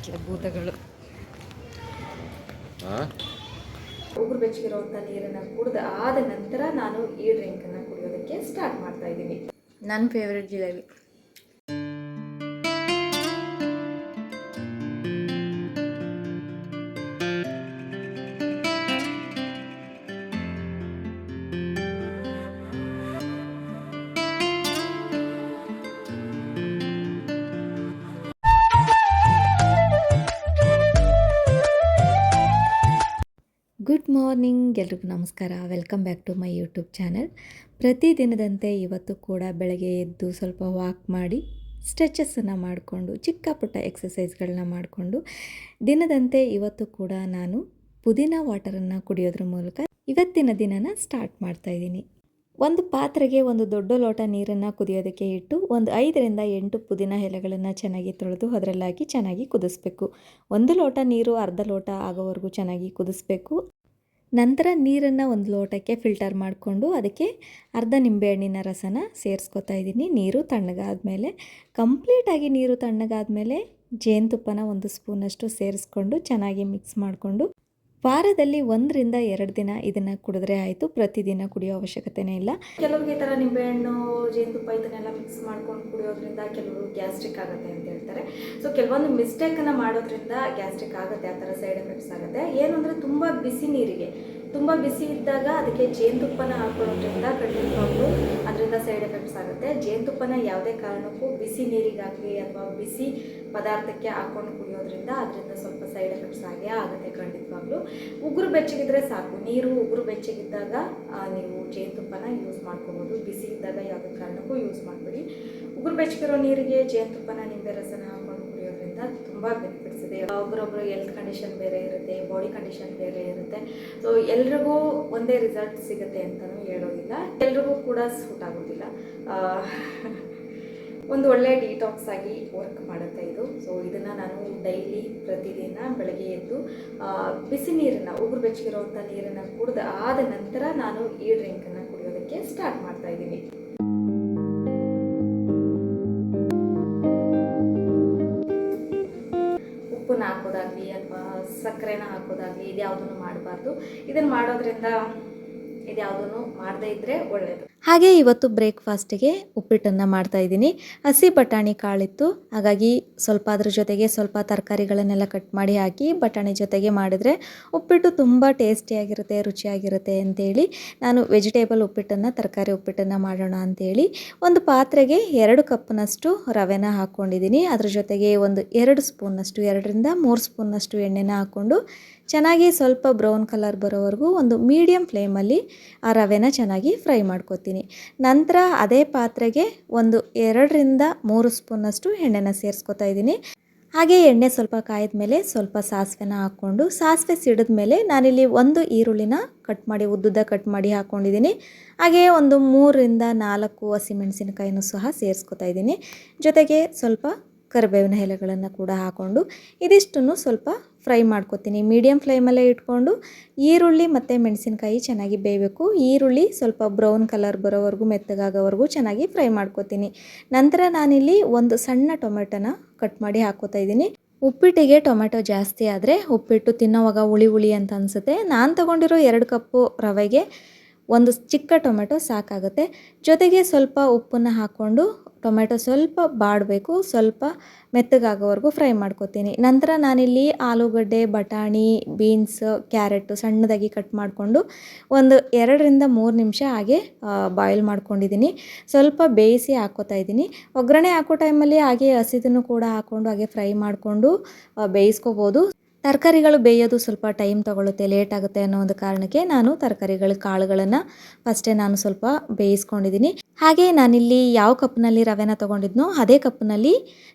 ಕತ್ಲೆ ಭೂತಗಳು. ಉಗುರು ಬೆಚ್ಚಗಿರುವಂಥ ನೀರನ್ನು ಕುಡಿದು ಆದ ನಂತರ ನಾನು ಈ ಡ್ರಿಂಕ್ ಅನ್ನ ಕುಡಿಯೋದಕ್ಕೆ ಸ್ಟಾರ್ಟ್ ಮಾಡ್ತಾ ಇದ್ದೀನಿ. ನನ್ನ ಫೇವ್ರೆಟ್ ಜಿಲೇಬಿ. ಮಾರ್ನಿಂಗ್ ಎಲ್ರಿಗೂ ನಮಸ್ಕಾರ. Welcome back to my YouTube channel. ಪ್ರತಿದಿನದಂತೆ ಇವತ್ತು ಕೂಡ ಬೆಳಗ್ಗೆ ಎದ್ದು ಸ್ವಲ್ಪ ವಾಕ್ ಮಾಡಿ ಸ್ಟ್ರೆಚಸ್ಸನ್ನು ಮಾಡಿಕೊಂಡು, ಚಿಕ್ಕ ಪುಟ್ಟ ಎಕ್ಸಸೈಸ್ಗಳನ್ನ ಮಾಡಿಕೊಂಡು, ದಿನದಂತೆ ಇವತ್ತು ಕೂಡ ನಾನು ಪುದೀನ ವಾಟರನ್ನು ಕುಡಿಯೋದ್ರ ಮೂಲಕ ಇವತ್ತಿನ ದಿನನ ಸ್ಟಾರ್ಟ್ ಮಾಡ್ತಾ ಇದ್ದೀನಿ. ಒಂದು ಪಾತ್ರೆಗೆ ಒಂದು ದೊಡ್ಡ ಲೋಟ ನೀರನ್ನು ಕುದಿಯೋದಕ್ಕೆ ಇಟ್ಟು, ಒಂದು ಐದರಿಂದ ಎಂಟು ಪುದೀನ ಎಲೆಗಳನ್ನು ಚೆನ್ನಾಗಿ ತೊಳೆದು ಅದರಲ್ಲಾಕಿ ಚೆನ್ನಾಗಿ ಕುದಿಸ್ಬೇಕು. ಒಂದು ಲೋಟ ನೀರು ಅರ್ಧ ಲೋಟ ಆಗೋವರೆಗೂ ಚೆನ್ನಾಗಿ ಕುದಿಸ್ಬೇಕು. ನಂತರ ನೀರನ್ನು ಒಂದು ಲೋಟಕ್ಕೆ ಫಿಲ್ಟರ್ ಮಾಡಿಕೊಂಡು ಅದಕ್ಕೆ ಅರ್ಧ ನಿಂಬೆಹಣ್ಣಿನ ರಸನ ಸೇರಿಸ್ಕೊತಾ ಇದ್ದೀನಿ. ನೀರು ತಣ್ಣಗಾದಮೇಲೆ ಕಂಪ್ಲೀಟಾಗಿ ನೀರು ತಣ್ಣಗಾದ್ಮೇಲೆ, ಜೇನುತುಪ್ಪನ ಒಂದು ಸ್ಪೂನಷ್ಟು ಸೇರಿಸ್ಕೊಂಡು ಚೆನ್ನಾಗಿ ಮಿಕ್ಸ್ ಮಾಡಿಕೊಂಡು ವಾರದಲ್ಲಿ ಒಂದರಿಂದ ಎರಡು ದಿನ ಇದನ್ನು ಕುಡಿದ್ರೆ ಆಯಿತು. ಪ್ರತಿದಿನ ಕುಡಿಯೋ ಅವಶ್ಯಕತೆನೇ ಇಲ್ಲ. ಕೆಲವರಿಗೆ ಈ ಥರ ನಿಂಬೆಹಣ್ಣು, ಜೇನುತುಪ್ಪ ಇದನ್ನೆಲ್ಲ ಮಿಕ್ಸ್ ಮಾಡ್ಕೊಂಡು ಕುಡಿಯೋದ್ರಿಂದ ಕೆಲವರು ಗ್ಯಾಸ್ಟ್ರಿಕ್ ಆಗುತ್ತೆ ಅಂತ ಹೇಳ್ತಾರೆ. ಸೊ ಕೆಲವೊಂದು ಮಿಸ್ಟೇಕನ್ನು ಮಾಡೋದ್ರಿಂದ ಗ್ಯಾಸ್ಟ್ರಿಕ್ ಆಗುತ್ತೆ, ಆ ಥರ ಸೈಡ್ ಎಫೆಕ್ಟ್ಸ್ ಆಗುತ್ತೆ. ಏನು ಅಂದರೆ ತುಂಬ ಬಿಸಿ ನೀರಿಗೆ. ತುಂಬ ಬಿಸಿ ಇದ್ದಾಗ ಅದಕ್ಕೆ ಜೇನುತುಪ್ಪನ ಹಾಕೊಳ್ಳೋದ್ರಿಂದ ಖಂಡಿತವಾಗ್ಲೂ ಅದರಿಂದ ಸೈಡ್ ಎಫೆಕ್ಟ್ಸ್ ಆಗುತ್ತೆ. ಜೇನುತುಪ್ಪನ ಯಾವುದೇ ಕಾರಣಕ್ಕೂ ಬಿಸಿ ನೀರಿಗಾಗಲಿ ಅಥವಾ ಬಿಸಿ ಪದಾರ್ಥಕ್ಕೆ ಹಾಕೊಂಡು ಕುಡಿಯೋದ್ರಿಂದ ಅದರಿಂದ ಸ್ವಲ್ಪ ಸೈಡ್ ಎಫೆಕ್ಟ್ಸ್ ಆಗೇ ಆಗುತ್ತೆ ಖಂಡಿತವಾಗ್ಲೂ ಉಗುರು ಬೆಚ್ಚಗಿದ್ರೆ ಸಾಕು. ನೀರು ಉಗುರು ಬೆಚ್ಚಗಿದ್ದಾಗ ನೀವು ಜೇನುತುಪ್ಪನ ಯೂಸ್ ಮಾಡ್ಕೋಬೋದು. ಬಿಸಿ ಇದ್ದಾಗ ಯಾವುದೇ ಕಾರಣಕ್ಕೂ ಯೂಸ್ ಮಾಡಬೇಡಿ. ಉಗುರು ಬೆಚ್ಚಗಿರೋ ನೀರಿಗೆ ಜೇನುತುಪ್ಪನ ನಿಂಬೆ ರಸನ ಹಾಕೊಂಡು ಕುಡಿಯೋದ್ರಿಂದ ತುಂಬ ಇದೆ ಒಬ್ಬರೊಬ್ಬರು ಹೆಲ್ತ್ ಕಂಡೀಷನ್ ಬೇರೆ ಇರುತ್ತೆ ಬಾಡಿ ಕಂಡೀಷನ್ ಬೇರೆ ಇರುತ್ತೆ. ಸೊ ಎಲ್ರಿಗೂ ಒಂದೇ ರಿಸಲ್ಟ್ ಸಿಗುತ್ತೆ ಅಂತಲೂ ಹೇಳೋದಿಲ್ಲ. ಎಲ್ರಿಗೂ ಕೂಡ ಸೂಟ್ ಆಗೋದಿಲ್ಲ. ಒಂದು ಒಳ್ಳೆ ಡಿಟಾಕ್ಸ್ ಆಗಿ ವರ್ಕ್ ಮಾಡುತ್ತೆ ಇದು. ಸೊ ಇದನ್ನು ನಾನು ಡೈಲಿ ಪ್ರತಿದಿನ ಬೆಳಗ್ಗೆ ಎದ್ದು ಬಿಸಿ ನೀರನ್ನು, ಉಗುರು ಬೆಚ್ಚಗಿರುವಂಥ ನೀರನ್ನು ಕುಡಿದು ಆದ ನಂತರ ನಾನು ಈ ಡ್ರಿಂಕನ್ನು ಕುಡಿಯೋದಕ್ಕೆ ಸ್ಟಾರ್ಟ್ ಮಾಡ್ತಾ ಇದ್ದೀನಿ. ಸಕ್ಕರೆನ ಹಾಕೋದಾಗಲಿ ಇದ್ಯಾವುದನ್ನು ಮಾಡಬಾರ್ದು. ಇದನ್ನು ಮಾಡೋದ್ರಿಂದ ಇದ್ಯಾವುದನ್ನು ಮಾಡದೇ ಇದ್ದರೆ ಒಳ್ಳೆಯದು ಹಾಗೆ ಇವತ್ತು ಬ್ರೇಕ್ಫಾಸ್ಟಿಗೆ ಉಪ್ಪಿಟ್ಟನ್ನು ಮಾಡ್ತಾ ಇದ್ದೀನಿ. ಹಸಿ ಬಟಾಣಿ ಕಾಳಿತ್ತು. ಹಾಗಾಗಿ ಸ್ವಲ್ಪ ಅದ್ರ ಜೊತೆಗೆ ಸ್ವಲ್ಪ ತರಕಾರಿಗಳನ್ನೆಲ್ಲ ಕಟ್ ಮಾಡಿ ಹಾಕಿ ಬಟಾಣಿ ಜೊತೆಗೆ ಮಾಡಿದರೆ ಉಪ್ಪಿಟ್ಟು ತುಂಬ ಟೇಸ್ಟಿಯಾಗಿರುತ್ತೆ, ರುಚಿಯಾಗಿರುತ್ತೆ ಅಂತೇಳಿ ನಾನು ವೆಜಿಟೇಬಲ್ ಉಪ್ಪಿಟ್ಟನ್ನು, ತರಕಾರಿ ಉಪ್ಪಿಟ್ಟನ್ನು ಮಾಡೋಣ ಅಂತೇಳಿ ಒಂದು ಪಾತ್ರೆಗೆ ಎರಡು ಕಪ್ನಷ್ಟು ರವೆನ ಹಾಕ್ಕೊಂಡಿದ್ದೀನಿ. ಅದ್ರ ಜೊತೆಗೆ ಒಂದು ಎರಡು ಸ್ಪೂನ್ನಷ್ಟು ಎರಡರಿಂದ ಮೂರು ಸ್ಪೂನ್ನಷ್ಟು ಎಣ್ಣೆನ ಹಾಕ್ಕೊಂಡು ಚೆನ್ನಾಗಿ ಸ್ವಲ್ಪ ಬ್ರೌನ್ ಕಲರ್ ಬರೋವರೆಗೂ ಒಂದು ಮೀಡಿಯಮ್ ಫ್ಲೇಮಲ್ಲಿ ಆ ರವೆನ ಚೆನ್ನಾಗಿ ಫ್ರೈ ಮಾಡ್ಕೊತೀನಿ. ನಂತರ ಅದೇ ಪಾತ್ರೆಗೆ ಒಂದು ಎರಡರಿಂದ ಮೂರು ಸ್ಪೂನಷ್ಟು ಎಣ್ಣೆನ ಸೇರಿಸ್ಕೊತಾ ಇದ್ದೀನಿ. ಹಾಗೆ ಎಣ್ಣೆ ಸ್ವಲ್ಪ ಕಾಯ್ದ ಮೇಲೆ ಸ್ವಲ್ಪ ಸಾಸಿವೆನ ಹಾಕ್ಕೊಂಡು, ಸಾಸಿವೆ ಸಿಡಿದ ಮೇಲೆ ನಾನಿಲ್ಲಿ ಒಂದು ಈರುಳ್ಳಿನ ಕಟ್ ಮಾಡಿ, ಉದ್ದುದ್ದ ಕಟ್ ಮಾಡಿ ಹಾಕ್ಕೊಂಡಿದ್ದೀನಿ. ಹಾಗೆ ಒಂದು ಮೂರರಿಂದ ನಾಲ್ಕು ಹಸಿಮೆಣಸಿನಕಾಯಿನೂ ಸಹ ಸೇರಿಸ್ಕೊತಾ ಇದ್ದೀನಿ. ಜೊತೆಗೆ ಸ್ವಲ್ಪ ಕರಿಬೇವಿನ ಎಲೆಗಳನ್ನು ಕೂಡ ಹಾಕ್ಕೊಂಡು ಇದಿಷ್ಟನ್ನು ಸ್ವಲ್ಪ ಫ್ರೈ ಮಾಡ್ಕೊತೀನಿ. ಮೀಡಿಯಮ್ ಫ್ಲೇಮಲ್ಲೇ ಇಟ್ಕೊಂಡು ಈರುಳ್ಳಿ ಮತ್ತು ಮೆಣಸಿನಕಾಯಿ ಚೆನ್ನಾಗಿ ಬೇಯಬೇಕು. ಈರುಳ್ಳಿ ಸ್ವಲ್ಪ ಬ್ರೌನ್ ಕಲರ್ ಬರೋವರೆಗೂ ಮೆತ್ತಗಾಗೋವರೆಗೂ ಚೆನ್ನಾಗಿ ಫ್ರೈ ಮಾಡ್ಕೊತೀನಿ. ನಂತರ ನಾನಿಲ್ಲಿ ಒಂದು ಸಣ್ಣ ಟೊಮೆಟೊನ ಕಟ್ ಮಾಡಿ ಹಾಕೋತಾ ಇದ್ದೀನಿ. ಉಪ್ಪಿಟ್ಟಿಗೆ ಟೊಮೆಟೊ ಜಾಸ್ತಿ ಆದರೆ ಉಪ್ಪಿಟ್ಟು ತಿನ್ನೋವಾಗ ಹುಳಿ ಹುಳಿ ಅಂತ ಅನಿಸುತ್ತೆ. ನಾನು ತಗೊಂಡಿರೋ ಎರಡು ಕಪ್ಪು ರವೆಗೆ ಒಂದು ಚಿಕ್ಕ ಟೊಮೆಟೊ ಸಾಕಾಗುತ್ತೆ. ಜೊತೆಗೆ ಸ್ವಲ್ಪ ಉಪ್ಪನ್ನು ಹಾಕ್ಕೊಂಡು ಟೊಮೆಟೊ ಸ್ವಲ್ಪ ಬಾಡಬೇಕು, ಸ್ವಲ್ಪ ಮೆತ್ತಗಾಗೋವರೆಗೂ ಫ್ರೈ ಮಾಡ್ಕೊತೀನಿ. ನಂತರ ನಾನಿಲ್ಲಿ ಆಲೂಗಡ್ಡೆ, ಬಟಾಣಿ, ಬೀನ್ಸ್, ಕ್ಯಾರೆಟು ಸಣ್ಣದಾಗಿ ಕಟ್ ಮಾಡಿಕೊಂಡು ಒಂದು ಎರಡರಿಂದ ಮೂರು ನಿಮಿಷ ಹಾಗೆ ಬಾಯ್ಲ್ ಮಾಡ್ಕೊಂಡಿದ್ದೀನಿ. ಸ್ವಲ್ಪ ಬೇಯಿಸಿ ಹಾಕೋತಾ ಇದ್ದೀನಿ. ಒಗ್ಗರಣೆ ಹಾಕೋ ಟೈಮಲ್ಲಿ ಹಾಗೆ ಹಸಿದನ್ನು ಕೂಡ ಹಾಕ್ಕೊಂಡು ಹಾಗೆ ಫ್ರೈ ಮಾಡಿಕೊಂಡು ಬೇಯಿಸ್ಕೋಬೋದು. ತರಕಾರಿಗಳು ಬೇಯೋದು ಸ್ವಲ್ಪ ಟೈಮ್ ತಗೊಳ್ಳುತ್ತೆ ಲೇಟ್ ಆಗುತ್ತೆ ಅನ್ನೋ ಒಂದು ಕಾರಣಕ್ಕೆ ನಾನು ತರಕಾರಿಗಳ ಕಾಳುಗಳನ್ನು ಫಸ್ಟೇ ನಾನು ಸ್ವಲ್ಪ ಬೇಯಿಸ್ಕೊಂಡಿದ್ದೀನಿ. ಹಾಗೆ ನಾನಿಲ್ಲಿ ಯಾವ ಕಪ್ನಲ್ಲಿ ರವೆನ ತೊಗೊಂಡಿದ್ನೋ ಅದೇ ಕಪ್ನಲ್ಲಿ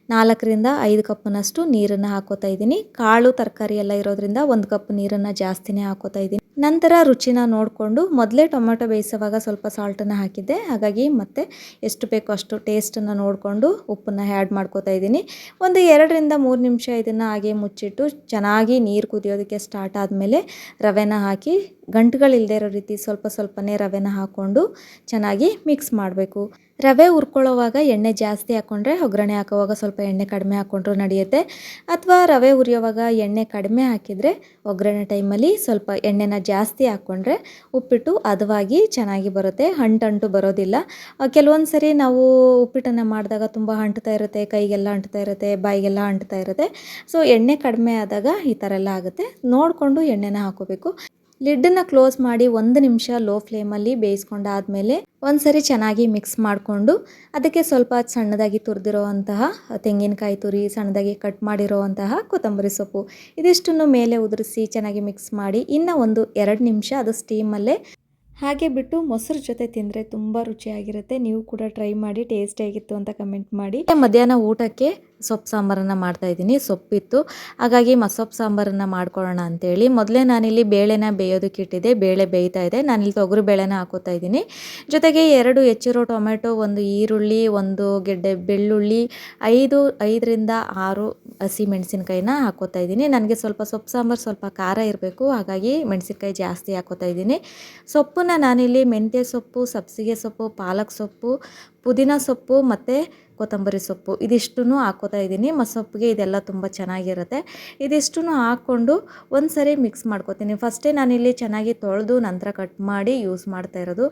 ನಾಲ್ಕರಿಂದ ಐದು ಕಪ್ನಷ್ಟು ನೀರನ್ನು ಹಾಕೋತಾ ಇದ್ದೀನಿ. ಕಾಳು, ತರಕಾರಿ ಎಲ್ಲ ಇರೋದ್ರಿಂದ ಒಂದು ಕಪ್ ನೀರನ್ನು ಜಾಸ್ತಿನೇ ಹಾಕೋತಾ ಇದ್ದೀನಿ. ನಂತರ ರುಚಿನ ನೋಡಿಕೊಂಡು ಮೊದಲೇ ಟೊಮೆಟೊ ಬೇಯಿಸುವಾಗ ಸ್ವಲ್ಪ ಸಾಲ್ಟನ್ನು ಹಾಕಿದ್ದೆ. ಹಾಗಾಗಿ ಮತ್ತೆ ಎಷ್ಟು ಬೇಕೋ ಅಷ್ಟು ಟೇಸ್ಟನ್ನು ನೋಡಿಕೊಂಡು ಉಪ್ಪನ್ನು ಆ್ಯಡ್ ಮಾಡ್ಕೋತಾ ಇದ್ದೀನಿ. ಒಂದು ಎರಡರಿಂದ ಮೂರು ನಿಮಿಷ ಇದನ್ನು ಹಾಗೆ ಮುಚ್ಚಿಟ್ಟು ಚೆನ್ನಾಗಿ ನೀರು ಕುದಿಯೋದಕ್ಕೆ ಸ್ಟಾರ್ಟ್ ಆದಮೇಲೆ ರವೆನ ಹಾಕಿ ಗಂಟುಗಳಿಲ್ಲದೆ ಇರೋ ರೀತಿ ಸ್ವಲ್ಪ ಸ್ವಲ್ಪನೇ ರವೆನ ಹಾಕ್ಕೊಂಡು ಚೆನ್ನಾಗಿ ಮಿಕ್ಸ್ ಮಾಡಬೇಕು. ರವೆ ಹುರ್ಕೊಳ್ಳೋವಾಗ ಎಣ್ಣೆ ಜಾಸ್ತಿ ಹಾಕ್ಕೊಂಡ್ರೆ ಒಗ್ಗರಣೆ ಹಾಕೋವಾಗ ಸ್ವಲ್ಪ ಎಣ್ಣೆ ಕಡಿಮೆ ಹಾಕ್ಕೊಂಡ್ರು ನಡೆಯುತ್ತೆ. ಅಥವಾ ರವೆ ಉರಿಯೋವಾಗ ಎಣ್ಣೆ ಕಡಿಮೆ ಹಾಕಿದರೆ ಒಗ್ಗರಣೆ ಟೈಮಲ್ಲಿ ಸ್ವಲ್ಪ ಎಣ್ಣೆನ ಜಾಸ್ತಿ ಹಾಕ್ಕೊಂಡ್ರೆ ಉಪ್ಪಿಟ್ಟು ಹದವಾಗಿ ಚೆನ್ನಾಗಿ ಬರುತ್ತೆ, ಹಂಟಂಟು ಬರೋದಿಲ್ಲ. ಕೆಲವೊಂದು ಸರಿ ನಾವು ಉಪ್ಪಿಟ್ಟನ್ನು ಮಾಡಿದಾಗ ತುಂಬ ಅಂಟ್ತಾ ಇರುತ್ತೆ, ಕೈಗೆಲ್ಲ ಅಂಟ್ತಾ ಇರುತ್ತೆ, ಬಾಯಿಗೆಲ್ಲ ಅಂಟ್ತಾ ಇರುತ್ತೆ. ಸೊ, ಎಣ್ಣೆ ಕಡಿಮೆ ಆದಾಗ ಈ ಥರ ಎಲ್ಲ ಆಗುತ್ತೆ. ನೋಡಿಕೊಂಡು ಎಣ್ಣೆನ ಹಾಕೋಬೇಕು. ಲಿಡ್ಡನ್ನು ಕ್ಲೋಸ್ ಮಾಡಿ ಒಂದು ನಿಮಿಷ ಲೋ ಫ್ಲೇಮಲ್ಲಿ ಬೇಯಿಸ್ಕೊಂಡಾದ್ಮೇಲೆ ಒಂದ್ಸರಿ ಚೆನ್ನಾಗಿ ಮಿಕ್ಸ್ ಮಾಡಿಕೊಂಡು ಅದಕ್ಕೆ ಸ್ವಲ್ಪ ಸಣ್ಣದಾಗಿ ತುರಿದಿರುವಂತಹ ತೆಂಗಿನಕಾಯಿ ತುರಿ, ಸಣ್ಣದಾಗಿ ಕಟ್ ಮಾಡಿರುವಂತಹ ಕೊತ್ತಂಬರಿ ಸೊಪ್ಪು. ಇದಿಷ್ಟನ್ನು ಮೇಲೆ ಉದುರಿಸಿ ಚೆನ್ನಾಗಿ ಮಿಕ್ಸ್ ಮಾಡಿ ಇನ್ನು ಒಂದು ಎರಡು ನಿಮಿಷ ಅದು ಸ್ಟೀಮಲ್ಲೇ ಹಾಗೆ ಬಿಟ್ಟು ಮೊಸರು ಜೊತೆ ತಿಂದರೆ ತುಂಬ ರುಚಿಯಾಗಿರುತ್ತೆ. ನೀವು ಕೂಡ ಟ್ರೈ ಮಾಡಿ ಟೇಸ್ಟಿಯಾಗಿತ್ತು ಅಂತ ಕಮೆಂಟ್ ಮಾಡಿ. ಮಧ್ಯಾಹ್ನ ಊಟಕ್ಕೆ ಸೊಪ್ಪು ಸಾಂಬಾರನ್ನು ಮಾಡ್ತಾ ಇದ್ದೀನಿ. ಸೊಪ್ಪಿತ್ತು. ಹಾಗಾಗಿ ಮಸೊಪ್ಪು ಸಾಂಬಾರನ್ನು ಮಾಡ್ಕೊಳ್ಳೋಣ ಅಂತೇಳಿ ಮೊದಲೇ ನಾನಿಲ್ಲಿ ಬೇಳೆನ ಬೇಯೋದಕ್ಕೆ ಇಟ್ಟಿದ್ದೆ. ಬೇಳೆ ಬೇಯ್ತಾ ಇದೆ. ನಾನಿಲ್ಲಿ ತೊಗರು ಬೇಳೆನ ಹಾಕೋತಾ ಇದ್ದೀನಿ. ಜೊತೆಗೆ ಎರಡು ಹೆಚ್ಚಿರೋ ಟೊಮೆಟೊ, ಒಂದು ಈರುಳ್ಳಿ, ಒಂದು ಗೆಡ್ಡೆ ಬೆಳ್ಳುಳ್ಳಿ, ಐದು, ಐದರಿಂದ ಆರು ಹಸಿ ಮೆಣಸಿನ್ಕಾಯಿನ ಹಾಕೋತಾ ಇದ್ದೀನಿ. ನನಗೆ ಸ್ವಲ್ಪ ಸೊಪ್ಪು ಸಾಂಬಾರು ಸ್ವಲ್ಪ ಖಾರ ಇರಬೇಕು. ಹಾಗಾಗಿ ಮೆಣಸಿನ್ಕಾಯಿ ಜಾಸ್ತಿ ಹಾಕೋತಾ ಇದ್ದೀನಿ. ಸೊಪ್ಪನ್ನ ನಾನಿಲ್ಲಿ ಮೆಂತ್ಯ ಸೊಪ್ಪು, ಸಬ್ಸಿಗೆ ಸೊಪ್ಪು, ಪಾಲಕ್ ಸೊಪ್ಪು, ಪುದೀನ ಸೊಪ್ಪು ಮತ್ತು ಕೊತ್ತಂಬರಿ ಸೊಪ್ಪು ಇದಿಷ್ಟನ್ನು ಹಾಕೋತಾ ಇದ್ದೀನಿ. ಮಸೊಪ್ಪಿಗೆ ಇದೆಲ್ಲ ತುಂಬ ಚೆನ್ನಾಗಿರುತ್ತೆ. ಇದಿಷ್ಟು ಹಾಕ್ಕೊಂಡು ಒಂದು ಸರಿ ಮಿಕ್ಸ್ ಮಾಡ್ಕೊತೀನಿ. ಫಸ್ಟೇ ನಾನಿಲ್ಲಿ ಚೆನ್ನಾಗಿ ತೊಳೆದು ನಂತರ ಕಟ್ ಮಾಡಿ ಯೂಸ್ ಮಾಡ್ತಾ ಇರೋದು.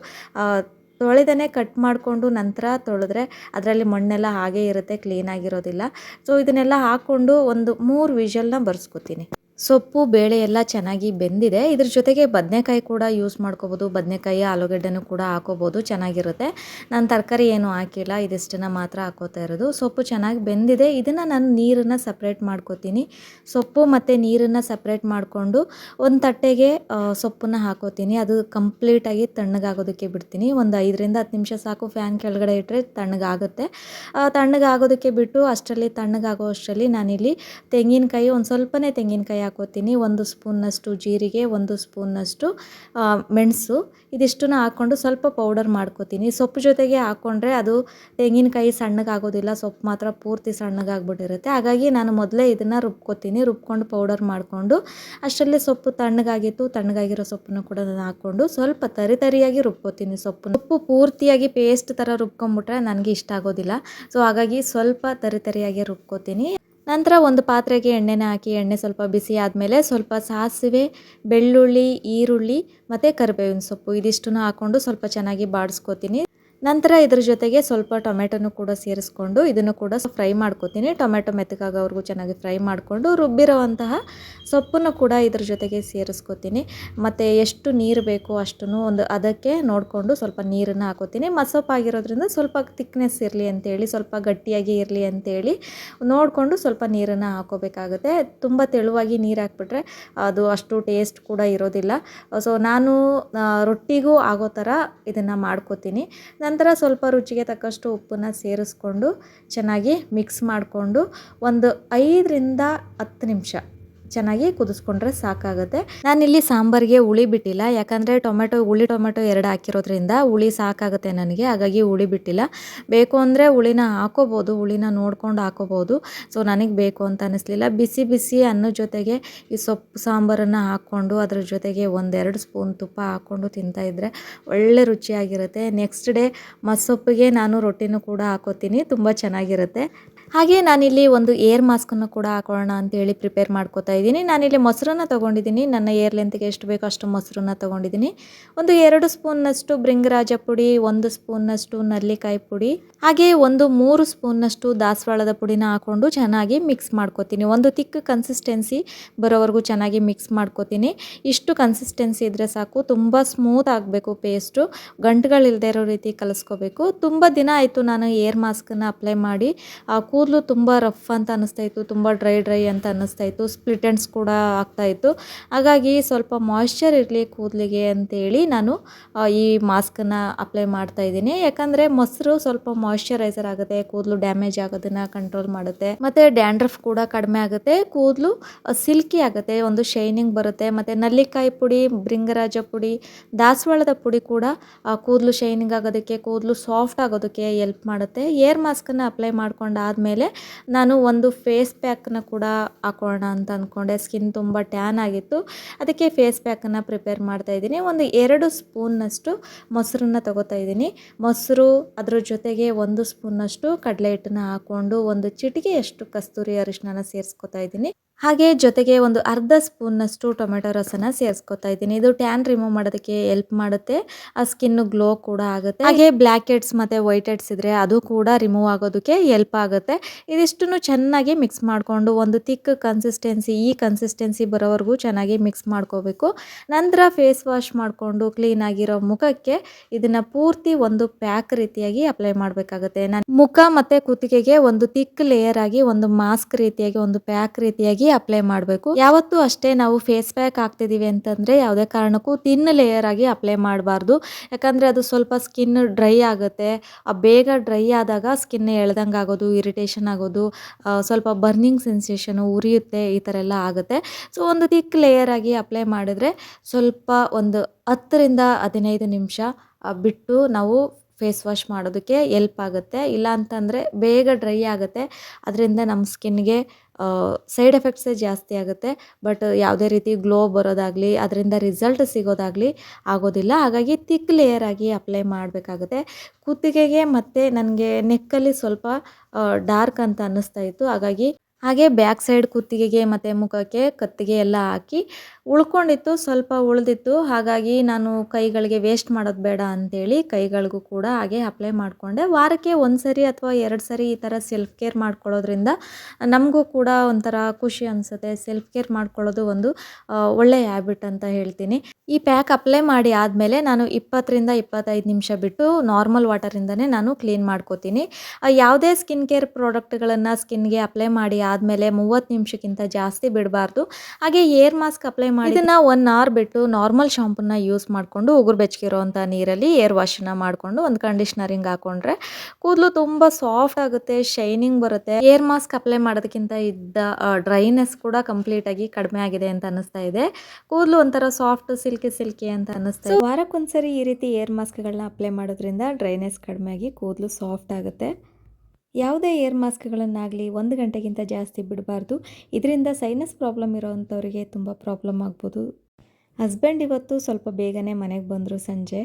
ತೊಳೆದೇ ಕಟ್ ಮಾಡಿಕೊಂಡು ನಂತರ ತೊಳೆದ್ರೆ ಅದರಲ್ಲಿ ಮಣ್ಣೆಲ್ಲ ಹಾಗೇ ಇರುತ್ತೆ, ಕ್ಲೀನಾಗಿರೋದಿಲ್ಲ. ಸೊ, ಇದನ್ನೆಲ್ಲ ಹಾಕ್ಕೊಂಡು ಒಂದು ಮೂರು ವಿಷಲ್ನ ಬರ್ಸ್ಕೊತೀನಿ. ಸೊಪ್ಪು, ಬೇಳೆ ಎಲ್ಲ ಚೆನ್ನಾಗಿ ಬೆಂದಿದೆ. ಇದ್ರ ಜೊತೆಗೆ ಬದನೆಕಾಯಿ ಕೂಡ ಯೂಸ್ ಮಾಡ್ಕೋಬೋದು. ಬದನೆಕಾಯಿ ಆಲೂಗಡ್ಡೆನೂ ಕೂಡ ಹಾಕೋಬೋದು. ಚೆನ್ನಾಗಿರುತ್ತೆ. ನಾನು ತರಕಾರಿ ಏನು ಹಾಕಿಲ್ಲ. ಇದಿಷ್ಟನ್ನು ಮಾತ್ರ ಹಾಕೋತಾ ಇರೋದು. ಸೊಪ್ಪು ಚೆನ್ನಾಗಿ ಬೆಂದಿದೆ. ಇದನ್ನು ನಾನು ನೀರನ್ನು ಸಪ್ರೇಟ್ ಮಾಡ್ಕೋತೀನಿ. ಸೊಪ್ಪು ಮತ್ತು ನೀರನ್ನು ಸಪ್ರೇಟ್ ಮಾಡಿಕೊಂಡು ಒಂದು ತಟ್ಟೆಗೆ ಸೊಪ್ಪನ್ನು ಹಾಕೋತೀನಿ. ಅದು ಕಂಪ್ಲೀಟಾಗಿ ತಣ್ಣಗಾಗೋದಕ್ಕೆ ಬಿಡ್ತೀನಿ. ಒಂದು ಐದರಿಂದ ಹತ್ತು ನಿಮಿಷ ಸಾಕು ಫ್ಯಾನ್ ಕೆಳಗಡೆ ಇಟ್ಟರೆ ತಣ್ಣಗಾಗುತ್ತೆ. ತಣ್ಣಗಾಗೋದಕ್ಕೆ ಬಿಟ್ಟು ಅಷ್ಟರಲ್ಲಿ ತಣ್ಣಗಾಗೋ ಅಷ್ಟರಲ್ಲಿ ನಾನಿಲ್ಲಿ ತೆಂಗಿನಕಾಯಿ, ಒಂದು ಸ್ವಲ್ಪನೇ ತೆಂಗಿನಕಾಯಿ ಹಾಕೋತೀನಿ. ಒಂದು ಸ್ಪೂನ್ನಷ್ಟು ಜೀರಿಗೆ, ಒಂದು ಸ್ಪೂನ್ನಷ್ಟು ಮೆಣಸು. ಇದಿಷ್ಟನ್ನು ಹಾಕ್ಕೊಂಡು ಸ್ವಲ್ಪ ಪೌಡರ್ ಮಾಡ್ಕೋತೀನಿ. ಸೊಪ್ಪು ಜೊತೆಗೆ ಹಾಕ್ಕೊಂಡ್ರೆ ಅದು ತೆಂಗಿನಕಾಯಿ ಸಣ್ಣಗಾಗೋದಿಲ್ಲ, ಸೊಪ್ಪು ಮಾತ್ರ ಪೂರ್ತಿ ಸಣ್ಣಗಾಗ್ಬಿಟ್ಟಿರುತ್ತೆ. ಹಾಗಾಗಿ ನಾನು ಮೊದಲೇ ಇದನ್ನು ರುಬ್ಕೋತೀನಿ. ರುಬ್ಕೊಂಡು ಪೌಡರ್ ಮಾಡಿಕೊಂಡು ಅಷ್ಟರಲ್ಲಿ ಸೊಪ್ಪು ತಣ್ಣಗಾಗಿತ್ತು, ತಣ್ಣಗಾಗಿರೋ ಸೊಪ್ಪನ್ನು ಕೂಡ ನಾನು ಹಾಕ್ಕೊಂಡು ಸ್ವಲ್ಪ ತರಿ ತರಿಯಾಗಿ ರುಬ್ಕೋತೀನಿ ಸೊಪ್ಪು. ಸೊಪ್ಪು ಪೂರ್ತಿಯಾಗಿ ಪೇಸ್ಟ್ ಥರ ರುಬ್ಕೊಂಬಿಟ್ರೆ ನನಗೆ ಇಷ್ಟ ಆಗೋದಿಲ್ಲ. ಸೊ, ಹಾಗಾಗಿ ಸ್ವಲ್ಪ ತರಿ ತರಿಯಾಗಿ ರುಬ್ಕೋತೀನಿ. ನಂತರ ಒಂದು ಪಾತ್ರೆಗೆ ಎಣ್ಣೆನ ಹಾಕಿ, ಎಣ್ಣೆ ಸ್ವಲ್ಪ ಬಿಸಿ ಆದಮೇಲೆ ಸ್ವಲ್ಪ ಸಾಸಿವೆ, ಬೆಳ್ಳುಳ್ಳಿ, ಈರುಳ್ಳಿ ಮತ್ತು ಕರಿಬೇವಿನ ಸೊಪ್ಪು ಇದಿಷ್ಟನ್ನು ಹಾಕ್ಕೊಂಡು ಸ್ವಲ್ಪ ಚೆನ್ನಾಗಿ ಬಾಡಿಸ್ಕೊತೀನಿ. ನಂತರ ಇದ್ರ ಜೊತೆಗೆ ಸ್ವಲ್ಪ ಟೊಮೆಟೊನು ಕೂಡ ಸೇರಿಸ್ಕೊಂಡು ಇದನ್ನು ಕೂಡ ಫ್ರೈ ಮಾಡ್ಕೋತೀನಿ. ಟೊಮೆಟೊ ಮೆತ್ತಗಾಗೋವರೆಗೂ ಚೆನ್ನಾಗಿ ಫ್ರೈ ಮಾಡಿಕೊಂಡು ರುಬ್ಬಿರೋವಂತಹ ಸೊಪ್ಪನ್ನು ಕೂಡ ಇದ್ರ ಜೊತೆಗೆ ಸೇರಿಸ್ಕೊತೀನಿ. ಮತ್ತು ಎಷ್ಟು ನೀರು ಬೇಕೋ ಅಷ್ಟನ್ನು ಒಂದು ಅದಕ್ಕೆ ನೋಡಿಕೊಂಡು ಸ್ವಲ್ಪ ನೀರನ್ನು ಹಾಕೋತೀನಿ. ಮಸೊಪ್ಪಾಗಿರೋದ್ರಿಂದ ಸ್ವಲ್ಪ ತಿಕ್ನೆಸ್ ಇರಲಿ ಅಂತೇಳಿ, ಸ್ವಲ್ಪ ಗಟ್ಟಿಯಾಗಿ ಇರಲಿ ಅಂತೇಳಿ ನೋಡಿಕೊಂಡು ಸ್ವಲ್ಪ ನೀರನ್ನು ಹಾಕೋಬೇಕಾಗುತ್ತೆ. ತುಂಬ ತೆಳುವಾಗಿ ನೀರು ಹಾಕ್ಬಿಟ್ರೆ ಅದು ಅಷ್ಟು ಟೇಸ್ಟ್ ಕೂಡ ಇರೋದಿಲ್ಲ. ಸೊ ನಾನು ರೊಟ್ಟಿಗೂ ಆಗೋ ಥರ ಇದನ್ನು ಮಾಡ್ಕೋತೀನಿ. ನಂತರ ಸ್ವಲ್ಪ ರುಚಿಗೆ ತಕ್ಕಷ್ಟು ಉಪ್ಪನ್ನು ಸೇರಿಸ್ಕೊಂಡು ಚೆನ್ನಾಗಿ ಮಿಕ್ಸ್ ಮಾಡಿಕೊಂಡು ಒಂದು ಐದರಿಂದ ಹತ್ತು ನಿಮಿಷ ಚೆನ್ನಾಗಿ ಕುದಿಸ್ಕೊಂಡ್ರೆ ಸಾಕಾಗುತ್ತೆ. ನಾನಿಲ್ಲಿ ಸಾಂಬಾರಿಗೆ ಹುಳಿ ಬಿಟ್ಟಿಲ್ಲ. ಯಾಕಂದರೆ ಟೊಮೆಟೊ, ಹುಳಿ ಟೊಮೆಟೊ ಎರಡು ಹಾಕಿರೋದ್ರಿಂದ ಹುಳಿ ಸಾಕಾಗುತ್ತೆ ನನಗೆ. ಹಾಗಾಗಿ ಹುಳಿ ಬಿಟ್ಟಿಲ್ಲ. ಬೇಕು ಅಂದರೆ ಹುಳಿನ ಹಾಕೋಬೋದು, ಹುಳಿನ ನೋಡ್ಕೊಂಡು ಹಾಕೋಬೋದು. ಸೊ, ನನಗೆ ಬೇಕು ಅಂತ ಅನ್ನಿಸ್ಲಿಲ್ಲ ಬಿಸಿ ಬಿಸಿ ಅನ್ನ ಜೊತೆಗೆ ಈ ಸೊಪ್ಪು ಸಾಂಬಾರನ್ನು ಹಾಕ್ಕೊಂಡು, ಅದ್ರ ಜೊತೆಗೆ ಒಂದೆರಡು ಸ್ಪೂನ್ ತುಪ್ಪ ಹಾಕ್ಕೊಂಡು ತಿಂತಾಯಿದ್ರೆ ಒಳ್ಳೆ ರುಚಿಯಾಗಿರುತ್ತೆ. ನೆಕ್ಸ್ಟ್ ಡೇ ಮಸೊಪ್ಪಿಗೆ ನಾನು ರೊಟ್ಟಿನೂ ಕೂಡ ಹಾಕೋತೀನಿ. ತುಂಬ ಚೆನ್ನಾಗಿರುತ್ತೆ. ಹಾಗೆ ನಾನಿಲ್ಲಿ ಒಂದು ಏರ್ ಮಾಸ್ಕನ್ನು ಕೂಡ ಹಾಕೊಳ್ಳೋಣ ಅಂತೇಳಿ ಪ್ರಿಪೇರ್ ಮಾಡ್ಕೋತಾ ಇದ್ದೀನಿ. ನಾನಿಲ್ಲಿ ಮೊಸರನ್ನ ತೊಗೊಂಡಿದ್ದೀನಿ. ನನ್ನ ಏರ್ ಲೆಂತ್ಗೆ ಎಷ್ಟು ಬೇಕೋ ಅಷ್ಟು ಮೊಸರನ್ನ ತೊಗೊಂಡಿದ್ದೀನಿ. ಒಂದು ಎರಡು ಸ್ಪೂನ್ನಷ್ಟು ಬ್ರಿಂಗರಾಜ ಪುಡಿ, ಒಂದು ಸ್ಪೂನ್ನಷ್ಟು ನಲ್ಲಿಕಾಯಿ ಪುಡಿ, ಹಾಗೆ ಒಂದು ಮೂರು ಸ್ಪೂನ್ನಷ್ಟು ದಾಸವಾಳದ ಪುಡಿನ ಹಾಕ್ಕೊಂಡು ಚೆನ್ನಾಗಿ ಮಿಕ್ಸ್ ಮಾಡ್ಕೋತೀನಿ. ಒಂದು ತಿಕ್ಕ ಕನ್ಸಿಸ್ಟೆನ್ಸಿ ಬರೋವರೆಗೂ ಚೆನ್ನಾಗಿ ಮಿಕ್ಸ್ ಮಾಡ್ಕೋತೀನಿ. ಇಷ್ಟು ಕನ್ಸಿಸ್ಟೆನ್ಸಿ ಇದ್ದರೆ ಸಾಕು. ತುಂಬ ಸ್ಮೂತ್ ಆಗಬೇಕು ಪೇಸ್ಟು ಗಂಟುಗಳಿಲ್ಲದೆ ಇರೋ ರೀತಿ ಕಲಿಸ್ಕೋಬೇಕು. ತುಂಬ ದಿನ ಆಯಿತು ನಾನು ಏರ್ ಮಾಸ್ಕನ್ನು ಅಪ್ಲೈ ಮಾಡಿ. ಕೂದಲು ತುಂಬ ರಫ್ ಅಂತ ಅನ್ನಿಸ್ತಾ ಇತ್ತು ತುಂಬ ಡ್ರೈ ಡ್ರೈ ಅಂತ ಅನ್ನಿಸ್ತಾ ಇತ್ತು ಸ್ಪ್ಲಿಟ್ ಎಂಡ್ಸ್ ಕೂಡ ಆಗ್ತಾ ಇತ್ತು ಹಾಗಾಗಿ ಸ್ವಲ್ಪ ಮಾಯ್ಶ್ಚರ್ ಇರಲಿ ಕೂದಲಿಗೆ ಅಂತೇಳಿ ನಾನು ಈ ಮಾಸ್ಕನ್ನು ಅಪ್ಲೈ ಮಾಡ್ತಾ ಇದ್ದೀನಿ. ಯಾಕಂದರೆ ಮೊಸರು ಸ್ವಲ್ಪ ಮಾಯ್ಶ್ಚರೈಸರ್ ಆಗುತ್ತೆ, ಕೂದಲು ಡ್ಯಾಮೇಜ್ ಆಗೋದನ್ನು ಕಂಟ್ರೋಲ್ ಮಾಡುತ್ತೆ. ಮತ್ತು ಡ್ಯಾಂಡ್ರಫ್ ಕೂಡ ಕಡಿಮೆ ಆಗುತ್ತೆ, ಕೂದಲು ಸಿಲ್ಕಿ ಆಗುತ್ತೆ, ಒಂದು ಶೈನಿಂಗ್ ಬರುತ್ತೆ. ಮತ್ತು ನಲ್ಲಿಕಾಯಿ ಪುಡಿ, ಬೃಂಗರಾಜ ಪುಡಿ, ದಾಸವಾಳದ ಪುಡಿ ಕೂಡ ಕೂದಲು ಶೈನಿಂಗ್ ಆಗೋದಕ್ಕೆ, ಕೂದಲು ಸಾಫ್ಟ್ ಆಗೋದಕ್ಕೆ ಎಲ್ಪ್ ಮಾಡುತ್ತೆ. ಏರ್ ಮಾಸ್ಕನ್ನು ಅಪ್ಲೈ ಮಾಡ್ಕೊಂಡಾದ್ಮೇಲೆ ಮೇಲೆ ನಾನು ಒಂದು ಫೇಸ್ ಪ್ಯಾಕ್ನ ಕೂಡ ಹಾಕೋಣ ಅಂತ ಅಂದ್ಕೊಂಡೆ ಸ್ಕಿನ್ ತುಂಬ ಟ್ಯಾನ್ ಆಗಿತ್ತು. ಅದಕ್ಕೆ ಫೇಸ್ ಪ್ಯಾಕನ್ನು ಪ್ರಿಪೇರ್ ಮಾಡ್ತಾ ಇದ್ದೀನಿ. ಒಂದು ಎರಡು ಸ್ಪೂನ್ನಷ್ಟು ಮೊಸರನ್ನ ತಗೋತಾ ಇದ್ದೀನಿ. ಮೊಸರು, ಅದರ ಜೊತೆಗೆ ಒಂದು ಸ್ಪೂನ್ನಷ್ಟು ಕಡಲೆ ಹಿಟ್ಟನ್ನ ಹಾಕ್ಕೊಂಡು ಒಂದು ಚಿಟಿಕೆಯಷ್ಟು ಕಸ್ತೂರಿ ಅರಿಶಿನ ಸೇರಿಸ್ಕೊತಾ ಇದ್ದೀನಿ. ಹಾಗೆ ಜೊತೆಗೆ ಒಂದು ಅರ್ಧ ಸ್ಪೂನ್ನಷ್ಟು ಟೊಮೆಟೊ ರಸನ ಸೇರಿಸ್ಕೊತಾ ಇದ್ದೀನಿ. ಇದು ಟ್ಯಾನ್ ರಿಮೂವ್ ಮಾಡೋದಕ್ಕೆ ಹೆಲ್ಪ್ ಮಾಡುತ್ತೆ. ಆ ಸ್ಕಿನ್ ಗ್ಲೋ ಕೂಡ ಆಗುತ್ತೆ. ಹಾಗೆ ಬ್ಲ್ಯಾಕ್ ಹೆಡ್ಸ್ ಮತ್ತು ವೈಟ್ ಹೆಡ್ಸ್ ಇದ್ರೆ ಅದು ಕೂಡ ರಿಮೂವ್ ಆಗೋದಕ್ಕೆ ಹೆಲ್ಪ್ ಆಗುತ್ತೆ. ಇದಿಷ್ಟನ್ನು ಚೆನ್ನಾಗಿ ಮಿಕ್ಸ್ ಮಾಡಿಕೊಂಡು ಒಂದು ತಿಕ್ ಕನ್ಸಿಸ್ಟೆನ್ಸಿ ಈ ಕನ್ಸಿಸ್ಟೆನ್ಸಿ ಬರೋವರೆಗೂ ಚೆನ್ನಾಗಿ ಮಿಕ್ಸ್ ಮಾಡ್ಕೋಬೇಕು. ನಂತರ ಫೇಸ್ ವಾಶ್ ಮಾಡಿಕೊಂಡು ಕ್ಲೀನಾಗಿರೋ ಮುಖಕ್ಕೆ ಇದನ್ನು ಪೂರ್ತಿ ಒಂದು ಪ್ಯಾಕ್ ರೀತಿಯಾಗಿ ಅಪ್ಲೈ ಮಾಡಬೇಕಾಗುತ್ತೆ. ನಾನು ಮುಖ ಮತ್ತು ಕುತ್ತಿಗೆಗೆ ಒಂದು ತಿಕ್ ಲೇಯರ್ ಆಗಿ ಒಂದು ಮಾಸ್ಕ್ ರೀತಿಯಾಗಿ ಒಂದು ಪ್ಯಾಕ್ ರೀತಿಯಾಗಿ ಅಪ್ಲೈ ಮಾಡಬೇಕು. ಯಾವತ್ತೂ ಅಷ್ಟೇ ನಾವು ಫೇಸ್ ಪ್ಯಾಕ್ ಆಗ್ತಿದ್ದೀವಿ ಅಂತಂದರೆ ಯಾವುದೇ ಕಾರಣಕ್ಕೂ ತಿನ್ ಲೇಯರ್ ಆಗಿ ಅಪ್ಲೈ ಮಾಡಬಾರ್ದು. ಯಾಕಂದರೆ ಅದು ಸ್ವಲ್ಪ ಸ್ಕಿನ್ ಡ್ರೈ ಆಗುತ್ತೆ. ಬೇಗ ಡ್ರೈ ಆದಾಗ ಸ್ಕಿನ್ ಎಳ್ದಂಗೆ ಆಗೋದು ಇರಿಟೇಷನ್ ಆಗೋದು ಸ್ವಲ್ಪ ಬರ್ನಿಂಗ್ ಸೆನ್ಸೇಷನು ಉರಿಯುತ್ತೆ, ಈ ಥರ ಎಲ್ಲ ಆಗುತ್ತೆ. ಸೊ ಒಂದು ತಿಕ್ ಲೇಯರ್ ಆಗಿ ಅಪ್ಲೈ ಮಾಡಿದ್ರೆ ಸ್ವಲ್ಪ ಒಂದು ಹತ್ತರಿಂದ ಹದಿನೈದು ನಿಮಿಷ ಬಿಟ್ಟು ನಾವು ಫೇಸ್ ವಾಶ್ ಮಾಡೋದಕ್ಕೆ ಎಲ್ಪ್ ಆಗುತ್ತೆ. ಇಲ್ಲ ಅಂತಂದರೆ ಬೇಗ ಡ್ರೈ ಆಗುತ್ತೆ. ಅದರಿಂದ ನಮ್ಮ ಸ್ಕಿನ್ಗೆ ಸೈಡ್ ಎಫೆಕ್ಟ್ಸೇ ಜಾಸ್ತಿ ಆಗುತ್ತೆ. ಬಟ್ ಯಾವುದೇ ರೀತಿ ಗ್ಲೋ ಬರೋದಾಗಲಿ, ಅದರಿಂದ ರಿಸಲ್ಟ್ ಸಿಗೋದಾಗಲಿ ಆಗೋದಿಲ್ಲ. ಹಾಗಾಗಿ ತಿಕ್ ಲೇಯರ್ ಆಗಿ ಅಪ್ಲೈ ಮಾಡಬೇಕಾಗುತ್ತೆ. ಕುತ್ತಿಗೆಗೆ ಮತ್ತು ನನಗೆ ನೆಕ್ಕಲ್ಲಿ ಸ್ವಲ್ಪ ಡಾರ್ಕ್ ಅಂತ ಅನ್ನಿಸ್ತಾ ಇತ್ತು. ಹಾಗಾಗಿ ಹಾಗೆ ಬ್ಯಾಕ್ ಸೈಡ್ ಕುತ್ತಿಗೆಗೆ ಮತ್ತು ಮುಖಕ್ಕೆ ಕತ್ತಿಗೆ ಎಲ್ಲ ಹಾಕಿ ಉಳ್ಕೊಂಡಿತ್ತು, ಸ್ವಲ್ಪ ಉಳಿದಿತ್ತು. ಹಾಗಾಗಿ ನಾನು ಕೈಗಳಿಗೆ ವೇಸ್ಟ್ ಮಾಡೋದು ಬೇಡ ಅಂಥೇಳಿ ಕೈಗಳಿಗೂ ಕೂಡ ಹಾಗೆ ಅಪ್ಲೈ ಮಾಡಿಕೊಂಡೆ. ವಾರಕ್ಕೆ ಒಂದು ಸರಿ ಅಥವಾ ಎರಡು ಸರಿ ಈ ಥರ ಸೆಲ್ಫ್ ಕೇರ್ ಮಾಡ್ಕೊಳ್ಳೋದ್ರಿಂದ ನಮಗೂ ಕೂಡ ಒಂಥರ ಖುಷಿ ಅನಿಸುತ್ತೆ. ಸೆಲ್ಫ್ ಕೇರ್ ಮಾಡ್ಕೊಳ್ಳೋದು ಒಂದು ಒಳ್ಳೆಯ ಒಳ್ಳೆ ಹ್ಯಾಬಿಟ್ ಅಂತ ಹೇಳ್ತೀನಿ. ಈ ಪ್ಯಾಕ್ ಅಪ್ಲೈ ಮಾಡಿ ಆದಮೇಲೆ ನಾನು ಇಪ್ಪತ್ತರಿಂದ ಇಪ್ಪತ್ತೈದು ನಿಮಿಷ ಬಿಟ್ಟು ನಾರ್ಮಲ್ ವಾಟರಿಂದನೇ ನಾನು ಕ್ಲೀನ್ ಮಾಡ್ಕೋತೀನಿ. ಯಾವುದೇ ಸ್ಕಿನ್ ಕೇರ್ ಪ್ರಾಡಕ್ಟ್ಗಳನ್ನು ಸ್ಕಿನ್ಗೆ ಅಪ್ಲೈ ಮಾಡಿ ಆದಮೇಲೆ ಮೂವತ್ತು ನಿಮಿಷಕ್ಕಿಂತ ಜಾಸ್ತಿ ಬಿಡಬಾರ್ದು. ಹಾಗೆ ಏರ್ ಮಾಸ್ಕ್ ಅಪ್ಲೈ ಮಾಡಿ ಇದನ್ನು ಒನ್ ಅವರ್ ಬಿಟ್ಟು ನಾರ್ಮಲ್ ಶಾಂಪೂನ ಯೂಸ್ ಮಾಡಿಕೊಂಡು ಉಗುರು ಬೆಚ್ಚಿರೋವಂಥ ನೀರಲ್ಲಿ ಏರ್ ವಾಶನ್ನ ಮಾಡಿಕೊಂಡು ಒಂದು ಕಂಡೀಷ್ನರಿಂಗ್ ಹಾಕೊಂಡ್ರೆ ಕೂದಲು ತುಂಬ ಸಾಫ್ಟ್ ಆಗುತ್ತೆ ಶೈನಿಂಗ್ ಬರುತ್ತೆ. ಏರ್ ಮಾಸ್ಕ್ ಅಪ್ಲೈ ಮಾಡೋದಕ್ಕಿಂತ ಇದ್ದ ಡ್ರೈನೆಸ್ ಕೂಡ ಕಂಪ್ಲೀಟಾಗಿ ಕಡಿಮೆ ಆಗಿದೆ ಅಂತ ಅನ್ನಿಸ್ತಾ ಇದೆ. ಕೂದಲು ಒಂಥರ ಸಾಫ್ಟ್ ಸಿಲ್ಕಿ ಸಿಲ್ಕಿ ಅಂತ ಅನ್ನಿಸ್ತಾ ವಾರಕ್ಕೊಂದ್ಸರಿ ಈ ರೀತಿ ಏರ್ ಮಾಸ್ಕ್ಗಳನ್ನ ಅಪ್ಲೈ ಮಾಡೋದ್ರಿಂದ ಡ್ರೈನೆಸ್ ಕಡಿಮೆ ಆಗಿ ಕೂದಲು ಸಾಫ್ಟ್ ಆಗುತ್ತೆ. ಯಾವುದೇ ಏರ್ ಮಾಸ್ಕ್ಗಳನ್ನಾಗಲಿ ಒಂದು ಗಂಟೆಗಿಂತ ಜಾಸ್ತಿ ಬಿಡಬಾರ್ದು. ಇದರಿಂದ ಸೈನಸ್ ಪ್ರಾಬ್ಲಮ್ ಇರೋವಂಥವ್ರಿಗೆ ತುಂಬ ಪ್ರಾಬ್ಲಮ್ ಆಗ್ಬೋದು. ಹಸ್ಬೆಂಡ್ ಇವತ್ತು ಸ್ವಲ್ಪ ಬೇಗನೆ ಮನೆಗೆ ಬಂದರು ಸಂಜೆ.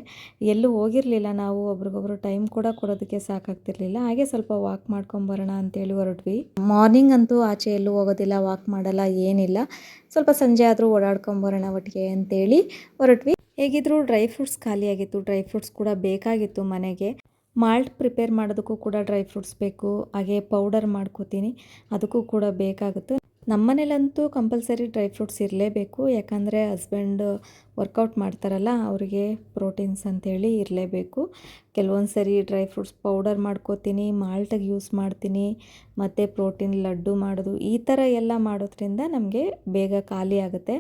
ಎಲ್ಲೂ ಹೋಗಿರಲಿಲ್ಲ ನಾವು, ಒಬ್ರಿಗೊಬ್ರು ಟೈಮ್ ಕೂಡ ಕೊಡೋದಕ್ಕೆ ಸಾಕಾಗ್ತಿರ್ಲಿಲ್ಲ. ಹಾಗೆ ಸ್ವಲ್ಪ ವಾಕ್ ಮಾಡ್ಕೊಂಬರೋಣ ಅಂತೇಳಿ ಹೊರಟ್ವಿ. ಮಾರ್ನಿಂಗ್ ಅಂತೂ ಆಚೆ ಎಲ್ಲೂ ಹೋಗೋದಿಲ್ಲ ವಾಕ್ ಮಾಡಲ್ಲ, ಏನಿಲ್ಲ. ಸ್ವಲ್ಪ ಸಂಜೆ ಆದರೂ ಓಡಾಡ್ಕೊಂಬರೋಣ ಒಟ್ಟಿಗೆ ಅಂತೇಳಿ ಹೊರಟ್ವಿ. ಹೇಗಿದ್ರು ಡ್ರೈ ಫ್ರೂಟ್ಸ್ ಖಾಲಿಯಾಗಿತ್ತು. ಡ್ರೈ ಫ್ರೂಟ್ಸ್ ಕೂಡ ಬೇಕಾಗಿತ್ತು ಮನೆಗೆ. ಮಾಲ್ಟ್ ಪ್ರಿಪೇರ್ ಮಾಡೋದಕ್ಕೂ ಕೂಡ ಡ್ರೈ ಫ್ರೂಟ್ಸ್ ಬೇಕು. ಹಾಗೆ ಪೌಡರ್ ಮಾಡ್ಕೋತೀನಿ. ಅದಕ್ಕೂ ಕೂಡ ಬೇಕಾಗುತ್ತೆ. ನಮ್ಮನೇಲಂತೂ ಕಂಪಲ್ಸರಿ ಡ್ರೈ ಫ್ರೂಟ್ಸ್ ಇರಲೇಬೇಕು, ಯಾಕಂದರೆ ಹಸ್ಬೆಂಡ್ ವರ್ಕೌಟ್ ಮಾಡ್ತಾರಲ್ಲ, ಅವರಿಗೆ ಪ್ರೋಟೀನ್ಸ್ ಅಂತೇಳಿ ಇರಲೇಬೇಕು. ಕೆಲವೊಂದು ಸರಿ ಡ್ರೈ ಫ್ರೂಟ್ಸ್ ಪೌಡರ್ ಮಾಡ್ಕೋತೀನಿ, ಮಾಲ್ಟಿಗೆ ಯೂಸ್ ಮಾಡ್ತೀನಿ, ಮತ್ತು ಪ್ರೋಟೀನ್ ಲಡ್ಡು ಮಾಡೋದು, ಈ ಥರ ಎಲ್ಲ ಮಾಡೋದ್ರಿಂದ ನಮಗೆ ಬೇಗ ಖಾಲಿ ಆಗುತ್ತೆ.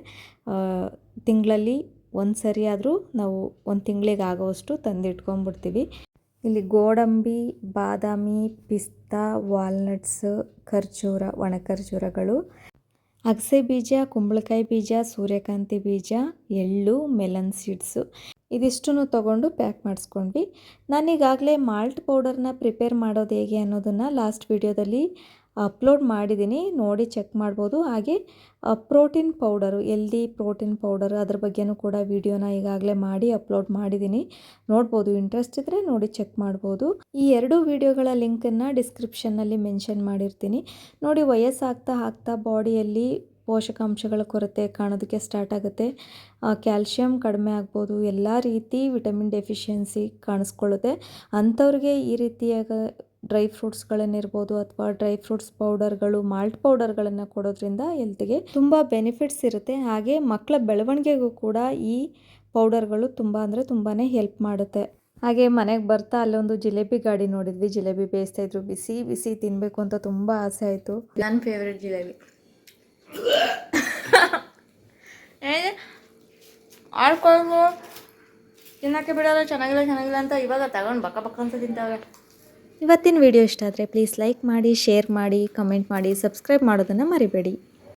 ತಿಂಗಳಲ್ಲಿ ಒಂದು ಸರಿ ಆದರೂ ನಾವು ಒಂದು ತಿಂಗಳಿಗೆ ಆಗೋವಷ್ಟು ತಂದಿಟ್ಕೊಂಡ್ಬಿಡ್ತೀವಿ ಇಲ್ಲಿ ಗೋಡಂಬಿ, ಬಾದಾಮಿ, ಪಿಸ್ತಾ, ವಾಲ್ನಟ್ಸ್, ಖರ್ಜೂರ ಒಣ ಖರ್ಜೂರಗಳು ಅಗಸೆ ಬೀಜ, ಕುಂಬಳಕಾಯಿ ಬೀಜ, ಸೂರ್ಯಕಾಂತಿ ಬೀಜ, ಎಳ್ಳು, ಮೆಲನ್ ಸೀಡ್ಸು. ಇದಿಷ್ಟನ್ನು ತಗೊಂಡು ಪ್ಯಾಕ್ ಮಾಡಿಸ್ಕೊಂಡ್ವಿ. ನಾನೀಗಾಗಲೇ ಮಾಲ್ಟ್ ಪೌಡರ್ನ ಪ್ರಿಪೇರ್ ಮಾಡೋದು ಹೇಗೆ ಅನ್ನೋದನ್ನು ಲಾಸ್ಟ್ ವಿಡಿಯೋದಲ್ಲಿ ಅಪ್ಲೋಡ್ ಮಾಡಿದ್ದೀನಿ, ನೋಡಿ ಚೆಕ್ ಮಾಡ್ಬೋದು. ಹಾಗೆ ಪ್ರೋಟೀನ್ ಪೌಡರು ಎಲ್ದಿ ಪ್ರೋಟೀನ್ ಪೌಡರ್ ಅದ್ರ ಬಗ್ಗೆನೂ ಕೂಡ ವಿಡಿಯೋನ ಈಗಾಗಲೇ ಮಾಡಿ ಅಪ್ಲೋಡ್ ಮಾಡಿದ್ದೀನಿ. ನೋಡ್ಬೋದು, ಇಂಟ್ರೆಸ್ಟ್ ಇದ್ದರೆ ನೋಡಿ ಚೆಕ್ ಮಾಡ್ಬೋದು. ಈ ಎರಡು ವಿಡಿಯೋಗಳ ಲಿಂಕನ್ನು ಡಿಸ್ಕ್ರಿಪ್ಷನ್ನಲ್ಲಿ ಮೆನ್ಷನ್ ಮಾಡಿರ್ತೀನಿ. ನೋಡಿ, ವಯಸ್ಸಾಗ್ತಾ ಆಗ್ತಾ ಬಾಡಿಯಲ್ಲಿ ಪೋಷಕಾಂಶಗಳ ಕೊರತೆ ಕಾಣೋದಕ್ಕೆ ಸ್ಟಾರ್ಟ್ ಆಗುತ್ತೆ. ಕ್ಯಾಲ್ಶಿಯಂ ಕಡಿಮೆ ಆಗ್ಬೋದು, ಎಲ್ಲ ರೀತಿ ವಿಟಮಿನ್ ಡೆಫಿಷಿಯನ್ಸಿ ಕಾಣಿಸ್ಕೊಳ್ಳುತ್ತೆ. ಅಂಥವ್ರಿಗೆ ಈ ರೀತಿಯಾಗ ಡ್ರೈ ಫ್ರೂಟ್ಸ್ಗಳನ್ನಿರ್ಬೋದು ಅಥವಾ ಡ್ರೈ ಫ್ರೂಟ್ಸ್ ಪೌಡರ್ಗಳು, ಮಾಲ್ಟ್ ಪೌಡರ್ಗಳನ್ನು ಕೊಡೋದ್ರಿಂದ ಹೆಲ್ತ್ಗೆ ತುಂಬ ಬೆನಿಫಿಟ್ಸ್ ಇರುತ್ತೆ. ಹಾಗೆ ಮಕ್ಕಳ ಬೆಳವಣಿಗೆಗೂ ಕೂಡ ಈ ಪೌಡರ್ಗಳು ತುಂಬ ಅಂದರೆ ತುಂಬಾ ಹೆಲ್ಪ್ ಮಾಡುತ್ತೆ. ಹಾಗೆ ಮನೆಗೆ ಬರ್ತಾ ಅಲ್ಲೊಂದು ಜಿಲೇಬಿ ಗಾಡಿ ನೋಡಿದ್ವಿ. ಜಿಲೇಬಿ ಬೇಯಿಸ್ತಾ ಇದ್ರು. ಬಿಸಿ ಬಿಸಿ ತಿನ್ನಬೇಕು ಅಂತ ತುಂಬ ಆಸೆ ಆಯಿತು. ನನ್ನ ಫೇವ್ರೆಟ್ ಜಿಲೇಬಿ. ಆಡ್ಕೊಂಡು ತಿನ್ನಕ್ಕೆ ಬಿಡೋದು ಚೆನ್ನಾಗಿಲ್ಲ ಚೆನ್ನಾಗಿಲ್ಲ ಅಂತ ಇವಾಗ ತಗೊಂಡು ಬಕ್ಕ ಬಕ್ಕ ಅಂತ ತಿಂತಾವೆ ಇವತ್ತಿನ ವಿಡಿಯೋ ಇಷ್ಟ ಆದರೆ ಪ್ಲೀಸ್ ಲೈಕ್ ಮಾಡಿ ಶೇರ್ ಮಾಡಿ ಕಮೆಂಟ್ ಮಾಡಿ ಸಬ್ಸ್ಕ್ರೈಬ್ ಮಾಡೋದನ್ನು ಮರಿಬೇಡಿ.